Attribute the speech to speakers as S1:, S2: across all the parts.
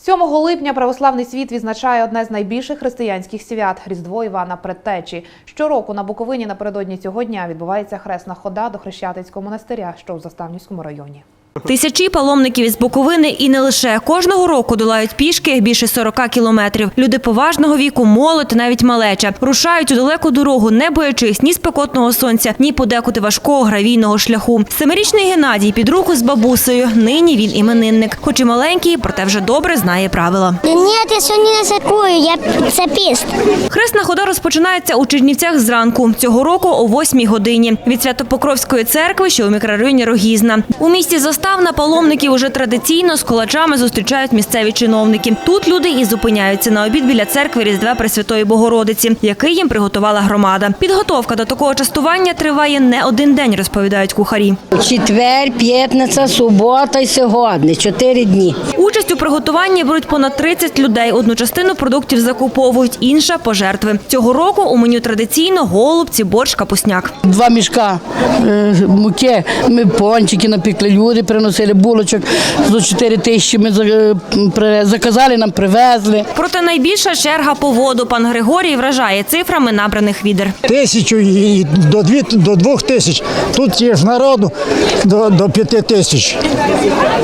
S1: 7 липня православний світ відзначає одне з найбільших християнських свят Різдво Івана Предтечі. Щороку на Буковині напередодні цього дня відбувається хресна хода до Хрещатицького монастиря, що в Заставнівському районі.
S2: Тисячі паломників із Буковини і не лише кожного року долають пішки більше 40 кілометрів. Люди поважного віку, молодь, навіть малеча рушають у далеку дорогу, не боячись ні спекотного сонця, ні подекуди важкого гравійного шляху. Семирічний Геннадій під руку з бабусею. Нині він іменинник, хоч і маленький, проте вже добре знає правила.
S3: Ні, я сьогодні не святкую, я це піст.
S2: Хресна хода розпочинається у Чернівцях зранку. Цього року о 8 годині від Святопокровської церкви, що у мікрорайоні Рогізна. У місті Заставна паломників уже традиційно з колачами зустрічають місцеві чиновники. Тут люди і зупиняються на обід біля церкви Різдва Пресвятої Богородиці, який їм приготувала громада. Підготовка до такого частування триває не один день, розповідають кухарі.
S4: Четвер, п'ятниця, субота і сьогодні. Чотири дні.
S2: Участь у приготуванні беруть понад 30 людей. Одну частину продуктів закуповують, інша пожертви. Цього року у меню традиційно голубці, борщ, капусняк.
S4: Два мішка е, муки. Ми пончики напекли, люди приносили булочок. За 4 тисячі ми е, заказали, нам привезли.
S2: Проте найбільша черга по воду. Пан Григорій вражає цифрами набраних відер.
S5: тисячу і до дві до двох тисяч. Тут є ж народу до, до п'яти тисяч.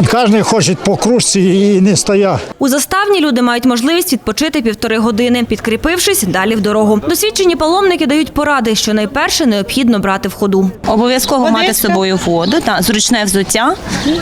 S5: І Кожен хоче по кружці і не стоя.
S2: У заставні люди мають можливість відпочити півтори години, підкріпившись далі в дорогу. Досвідчені паломники дають поради, що найперше необхідно брати в ходу.
S6: Обов'язково мати з собою воду, та зручне взуття,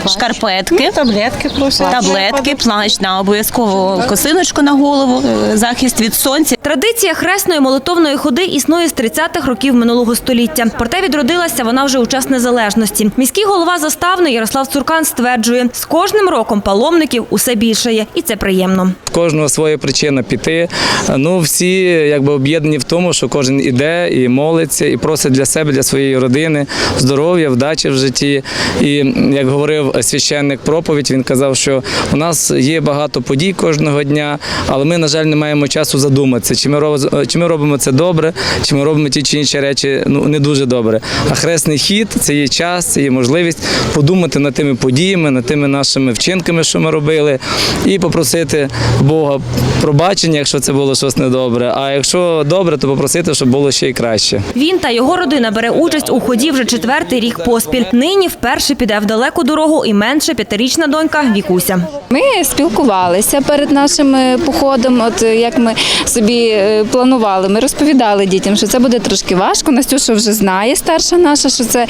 S6: шкарпетки,
S7: Таблетки просять.
S6: таблетки, плащ, на обов'язково косиночку на голову, е, захист від сонця.
S2: Традиція хресної молитовної ходи існує з 30-х років минулого століття. Проте відродилася вона вже у час незалежності. Міський голова заставни Ярослав Цуркан стверджує, з кожним роком паломників усе більшає, і це приємно.
S8: Кожного своя причина піти. Ну всі якби об'єднані в тому, що кожен іде і молиться, і просить для себе, для своєї родини здоров'я, вдачі в житті. І як говорив священник проповідь, він казав, що у нас є багато подій кожного дня, але ми, на жаль, не маємо часу задуматися, чи ми роз- чи ми робимо це добре, чи ми робимо ті чи інші речі ну не дуже добре. А хресний хід це є час, це є можливість подумати над тими подіями, над тими нашими вчинками, що ми робили, і попросити Бога пробачення, якщо це було щось недобре. А якщо добре, то попросити, щоб було ще й краще.
S2: Він та його родина бере участь у ході вже четвертий рік поспіль. Нині вперше піде в далеку дорогу і менша п'ятирічна донька Вікуся.
S9: Ми спілкувалися перед нашим е, походом. От е, як ми собі е, планували, ми розповідали дітям, що це буде трошки важко. Настюша вже знає старша наша, що це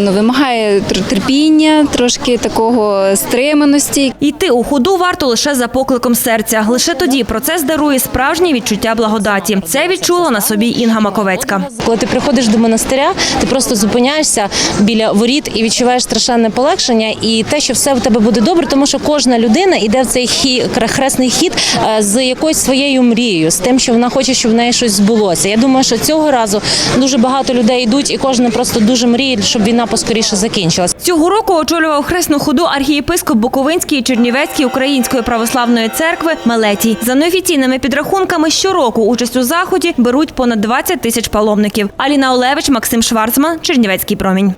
S9: ну, вимагає терпіння, трошки такого стриманості.
S2: Йти у ходу варто лише за покликом серця. Лише тоді процес дарує справжнє відчуття благодаті. Це відчула на собі Інга Маковецька.
S10: Коли ти приходиш до монастиря, ти просто зупиняєшся біля воріт і відчуваєш страшенне полегшення, і те, що все в тебе буде добре, тому що кожна людина йде в цей хі, хресний хід е, з якоюсь своєю мрією, з тим, що вона хоче, щоб в неї щось збулося. Я думаю, що цього разу дуже багато людей йдуть, і кожен просто дуже мріє, щоб війна поскоріше закінчилась.
S2: Цього року очолював хресну ходу архієпископ Буковинський і Чернівецький Української православної церкви Мелетій. За неофіційними підрахунками, щороку участь у заході беруть понад 20 тисяч паломників. Аліна Олевич, Максим Шварцман, Чернівецький промінь.